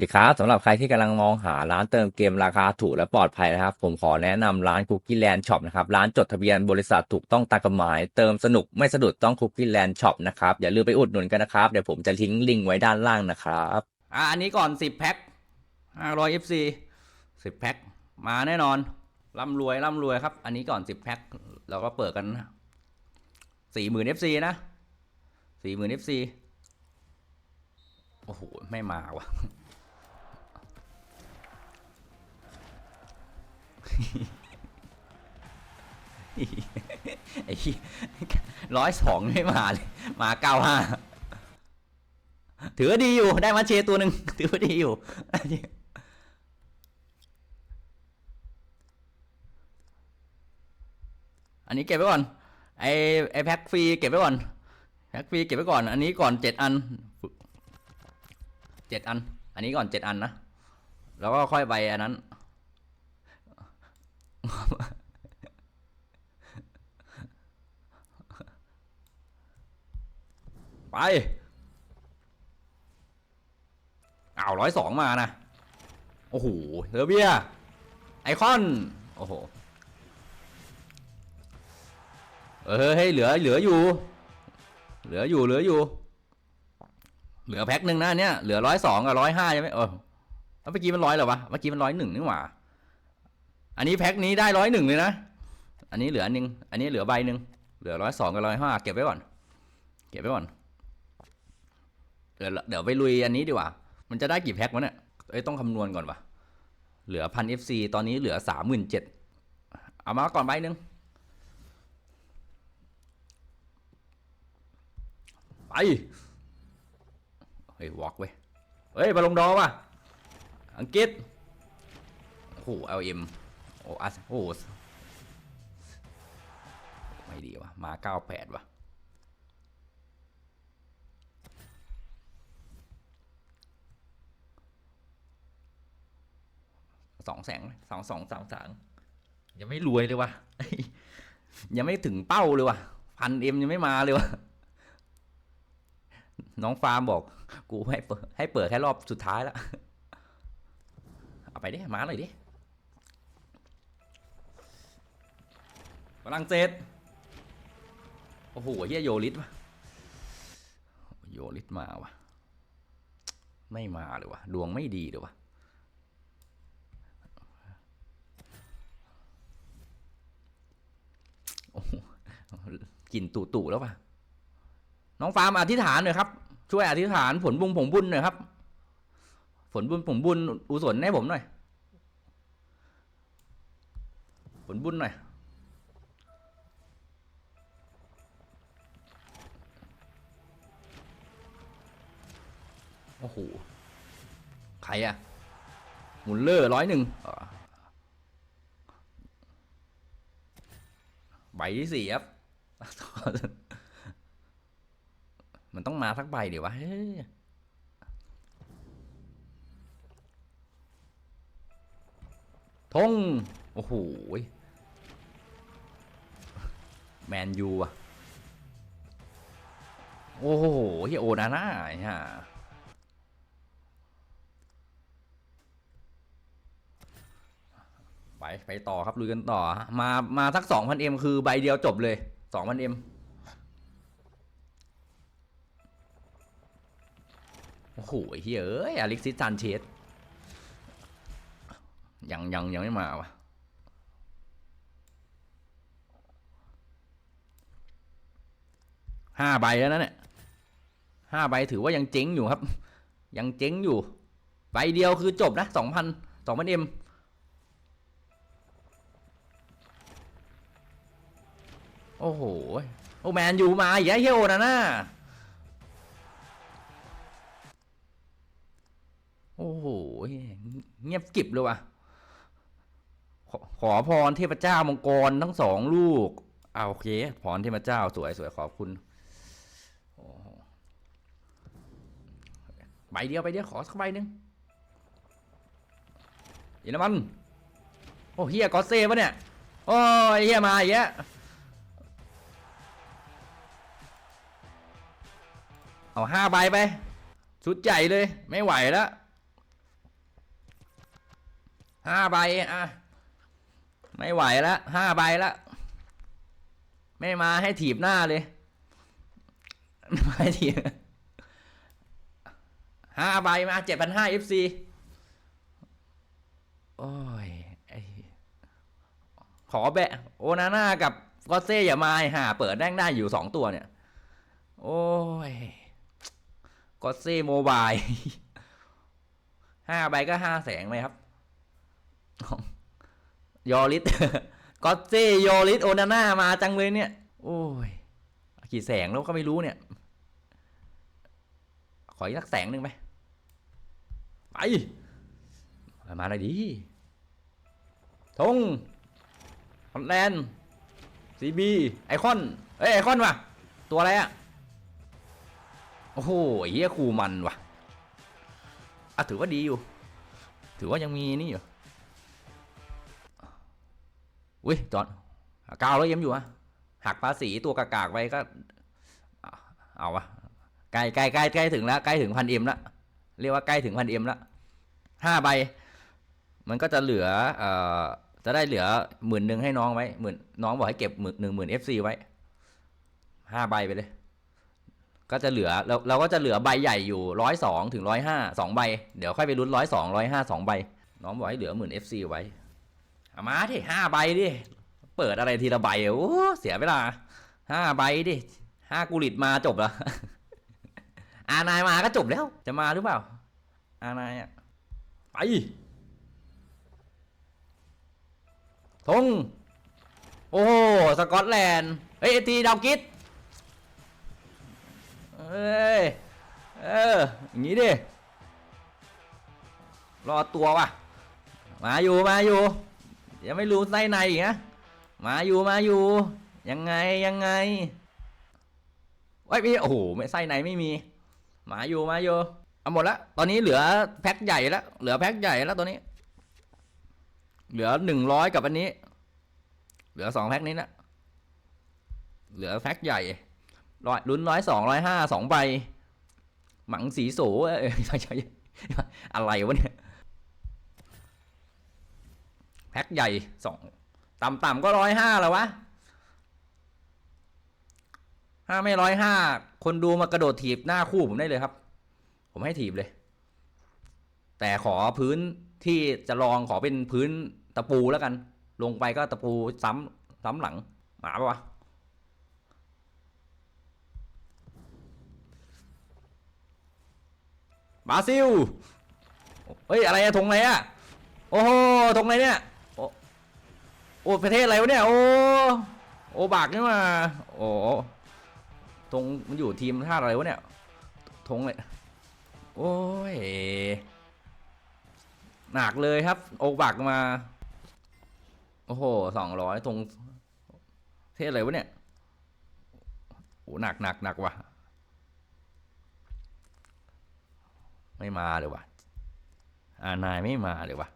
สวัสดีครับสำหรับใครที่กำลังมองหาร้านเติมเกมราคาถูกและปลอดภัยนะครับ ผมขอแนะนำร้าน Cookie Land Shop นะครับ ร้านจดทะเบียนบริษัทถูกต้องตามกฎหมาย เติมสนุกไม่สะดุดต้อง Cookie Land Shop นะครับ อย่าลืมไปอุดหนุนกันนะครับ เดี๋ยวผมจะทิ้งลิงก์ไว้ด้านล่างนะครับอะอันนี้ก่อนสิบแพ็คห้าร้อยเอฟซีสิบแพ็คมาแน่นอนร่ำรวยร่ำรวยครับ อันนี้ก่อนสิบแพ็คเราก็เปิดกันสี่หมื่นเอฟซีนะสี่หมื่นเอฟซีโอ้โหไม่มาว่ะ ไอ้ร้อยสองไม่มาเลย มาเก้าห้าถือว่าดีอยู่ ได้มาเชตัวหนึ่งถือว่าดีอยู่อันนี้เก็บไว้ก่อน ไอไอแพ็คฟรีเก็บไว้ก่อน แพ็คฟรีเก็บไว้ก่อน อันนี้ก่อนเจ็ดอันเจ็ดอัน อันนี้ก่อนเจ็ดอันนะ แล้วก็ค่อยไปอันนั้น ไปเอาร้อยสองมานะ โอ้โหเรือเบีย ไอคอน โอ้โห เออเฮ้ยเหลือ เหลืออยู่ เหลืออยู่ เหลืออยู่ เหลือแพ็คหนึ่งนะเนี้ยเหลือร้อยสองกับร้อยห้าใช่ไหมเออแล้วเมื่อกี้มันร้อยเหรอวะ เมื่อกี้มันร้อยหนึ่งนี่หว่า อันนี้แพ็คนี้ได้ร้อยหนึ่งเลยนะ อันนี้เหลืออันหนึ่งอันนี้เหลือใบหนึ่งเหลือร้อยสองกับร้อยห้าเก็บไว้ก่อน เก็บไว้ก่อน เดี๋ยวเดี๋ยวไปลุยอันนี้ดีกว่า มันจะได้กี่แพ็ควะเนี่ยเอ้ยต้องคำนวณก่อนวะเหลือพันเอฟซีตอนนี้เหลือสามหมื่นเจ็ดเอามาก่อนใบหนึ่งไปเฮ้ยวอล์กเว้ยเฮ้ยบอลงดอว่ะ อังกฤษโอ้โหเอลเอ็มโอ้อัสโอ้โหไม่ดีว่ะมาเก้าแปดว่ะ สองแสงสองสองสามสามยังไม่รวยเลยวะยังไม่ถึงเป้าเลยวะพันเอ็มยังไม่มาเลยวะน้องฟาร์มบอก กูให้เปิดให้เปิดแค่รอบสุดท้ายล้วเอาไปดิมาเลยดิฝรั่งเศสโอ้โหเฮียโยลิสวะโยลิสมาวะไม่มาเลยวะดวงไม่ดีเลยวะ โอ้โห กลิ่นตุ่ๆแล้วป่ะ น้องฟาร์มอธิษฐานหน่อยครับ ช่วยอธิษฐานผลบุญผงบุญหน่อยครับ ผลบุญผงบุญอุศลให้ผมหน่อย ผลบุญหน่อยโอ้โห ใครอะหมุนเลอร์ร้อยหนึ่ง ใบที่สี่ครับมันต้องมาสักใบเดี๋ยววะเฮ้ยทง โอ้โห แมนยูอะโอ้โหเฮียโอนาน่าฮะ ไปไปต่อครับลุยกันต่อ มามาสักสองพันเอ็มคือใบเดียวจบเลยสองพันเอ็มโอ้โหเฮ้ยอล็กซิสซานเชสยังยังยังไม่มาวะห้าใบแล้วนะเนี่ยห้าใบถือว่ายังเจ๊งอยู่ครับ ยังเจ๊งอยู่ ใบเดียวคือจบนะสองพันสองพันเอ็ม โอ้โห โอ้แมนอยู่มาอีกแล้วเฮียโอนะน่าโอ้โห เงียบกริบเลยว่ะ ขอขอพรเทพเจ้ามังกรทั้งสองลูก เอาโอเค พรเทพเจ้าสวยสวยขอบคุณใบเดียวใบเดียวขอสักใบหนึ่งเยอรมัน โอ้เฮียกอเซ่ปะเนี่ย โอ้ยเฮียมาอีกแล้ว เอาห้าใบไป ชุดใหญ่เลย ไม่ไหวแล้วห้าใบอะ ไม่ไหวและห้าใบและไม่มาให้ถีบหน้าเลยไม่มาถีบห้าใบมาเจ็ดพันห้าเอฟซีโอ้ยไอขอแบะ โอนาน่ากับกอเซ่อย่ามาหาเปิดแด้งได้อยู่สองตัวเนี่ย โอ้ย กอเซ่โมบายห้าใบก็ห้าแสงไหมครับยอริสก็เซยอริสโอนาน่ามาจังเลยเนี่ย โอ้ย กี่แสงแล้วก็ไม่รู้เนี่ย ขออีกสักแสงหนึ่งไหมไป มาเลยดิทงคอนแลนซีบีไอคอน เอ้ยไอคอนว่ะ ตัวอะไรอะ อ้โหเฮียคูมันว่ะอะถือว่าดีอยู่ ถือว่ายังมีนี่อยู่อุ้ยจอนเก้าแล้วเย็มอยู่อะหักภาษีตัวกากๆไปก็เอาเอาวะใกล้ใกล้ใกล้ใกล้ถึงแล้วใกล้ถึงพันเอ็มแล้วเรียกว่าใกล้ถึงพันเอ็มแล้วห้าใบ มันก็จะเหลือเอ่อจะได้เหลือหมื่นหนึ่งให้น้องไว้หมื่นน้องบอกให้เก็บหมื่นหนึ่งหมื่นเอฟซีไว้ห้าใบไปเลย ก็จะเหลือเราเราก็จะเหลือใบใหญ่อยู่ร้อยสองถึงร้อยห้าสองใบ เดี๋ยวค่อยไปลุ้นร้อยสองร้อยห้าสองใบ น้องบอกให้เหลือหมื่นเอฟซีไว้เอามาดิห้าใบดิ เปิดอะไรทีละใบโอ้เสียเวลาห้าใบดิห้ากุลิตมาจบแล้วอานายมาก็จบแล้ว จะมาหรือเปล่า อานายอะไปทงโอ้สกอตแลนด์เฮ้ยไอ้ทีดาวกิด เอ้ย เออ อย่างนี้ดิ รอตัวว่ะ มาอยู่ มาอยู่ ยังไม่รู้ไส้ในอีกนะ มาอยู่ มาอยู่ ยังไง ยังไงไว้พี่โอ้โห ไม่ไส้ในไม่มี มาอยู่ มาอยู่ เอาหมดละ ตอนนี้เหลือแพ็คใหญ่แล้ว เหลือแพ็คใหญ่แล้วตัวนี้ เหลือหนึ่งร้อยกับอันนี้ เหลือสองแพ็คนี้นะเหลือแพ็คใหญ่ ร้อยลุ้นร้อยสองร้อยห้าสองใบหมังสีโสอะไรวะเนี่ยแพ็คใหญ่สองต่ำๆก็ร้อยห้าแล้ววะห้าไม่ร้อยห้าคนดูมากระโดดถีบหน้าคู่ผมได้เลยครับ ผมให้ถีบเลย แต่ขอพื้นที่จะลองขอเป็นพื้นตะปูแล้วกัน ลงไปก็ตะปูซ้ำซ้ำหลังหมาปะวะ บราซิลเฮ้ยอะไรอะธงอะไรอะโอ้โหธงอะไรเนี่ยโอ้โอ้ประเทศอะไรวะเนี่ยโอ้โอบากนี่มาโอ้ธงมันอยู่ทีมท่าอะไรวะเนี่ยธงเลยโอ้ยหนักเลยครับ โอบากมา โอ้โหสองร้อยธงประเทศอะไรวะเนี่ยโอ้หนักหนักหนักว่ะ ไม่มาเลยว่ะอานายไม่มาเลยวะ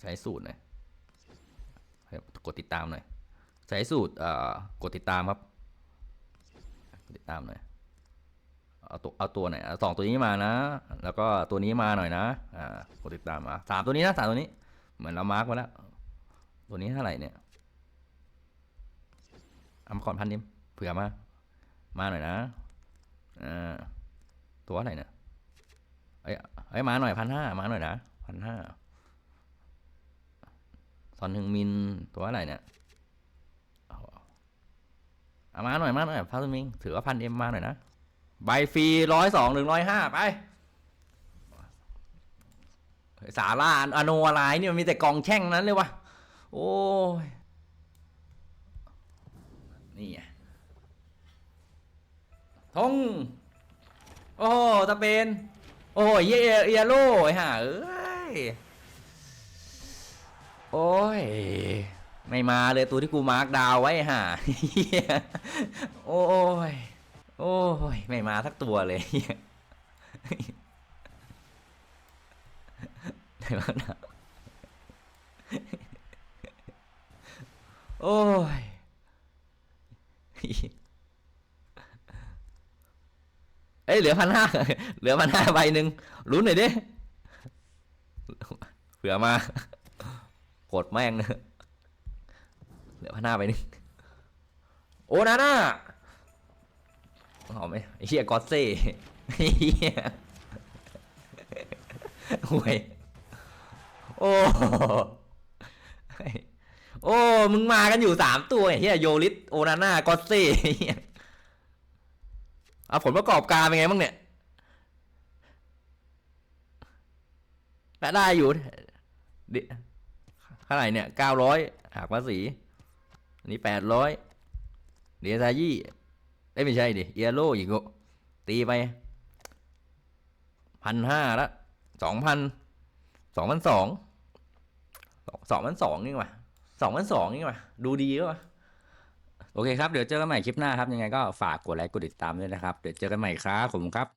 ใช้สูตรหน่อยกดติดตามหน่อยใช้สูตรเอ่อกดติดตามครับกดติดตามหน่อยเอาตัวเอาตัวไหนเอาสองตัวนี้มานะ แล้วก็ตัวนี้มาหน่อยนะอ่ากดติดตามมาสามตัวนี้นะสามตัวนี้ เหมือนเรามาร์กไว้แล้วตัวนี้เท่าไหร่เนี่ยเอามาก่อนพันนิมเผื่อมา มาหน่อยนะอ่า ตัวอะไรเนี่ยเอ้ยเอ้ยมาหน่อยพันห้ามาหน่อยนะพันห้าตอนหนึ่งมินตัวอะไรเนี่ยเอามาหน่อยมาหน่อยพันมิงถือว่าพันเอ็มมาหน่อยนะใบฟรีร้อยสองหนึ่งร้อยห้าไปสาราอโนอะไรเนี่ยมันมีแต่กองแช่งนั้นเลยวะโอ้ยนี่ไงทง โอ้ตะเป็นโอ้ยเยเยโร่ไอ้ห่าเอ้ยโอ้ยไม่มาเลยตัวที่กูมาร์กดาวไว้ห่าโอ้ยโอ้ยไม่มาสักตัวเลยเหี้ยได้มาแล้วโอ้ย เอ้ยเหลือพันห้าเหลือพันห้าใบหนึ่งลุ้นหน่อยดิเผื่อมากดแม่งเลยเหลือพันหน้าไปนึงโอ้นาน่าเอาไหมไอ้เฮียกอสเซ่เฮียห่วยโอ้โอ้ มึงมากันอยู่สามตัวเฮียโยลิสโอนาน่ากอตเซ่เฮีย เอาผลประกอบการเป็นไงบ้างเนี่ยแปะได้อยู่เท่าไหร่เนี่ยเก้าร้อยหักภาษีอันนี้แปดร้อยเดียซายี่เอ้ยไม่ใช่ดิเอโรอีกตีไปพันห้าละสองพันสองพันสองสองพันสองนี่ว่ะสองพันสองนี่ว่ะดูดีว่ะ โอเคครับ เดี๋ยวเจอกันใหม่คลิปหน้าครับ ยังไงก็ฝากกดไลค์กดติดตามด้วยนะครับ เดี๋ยวเจอกันใหม่ครับผมครับ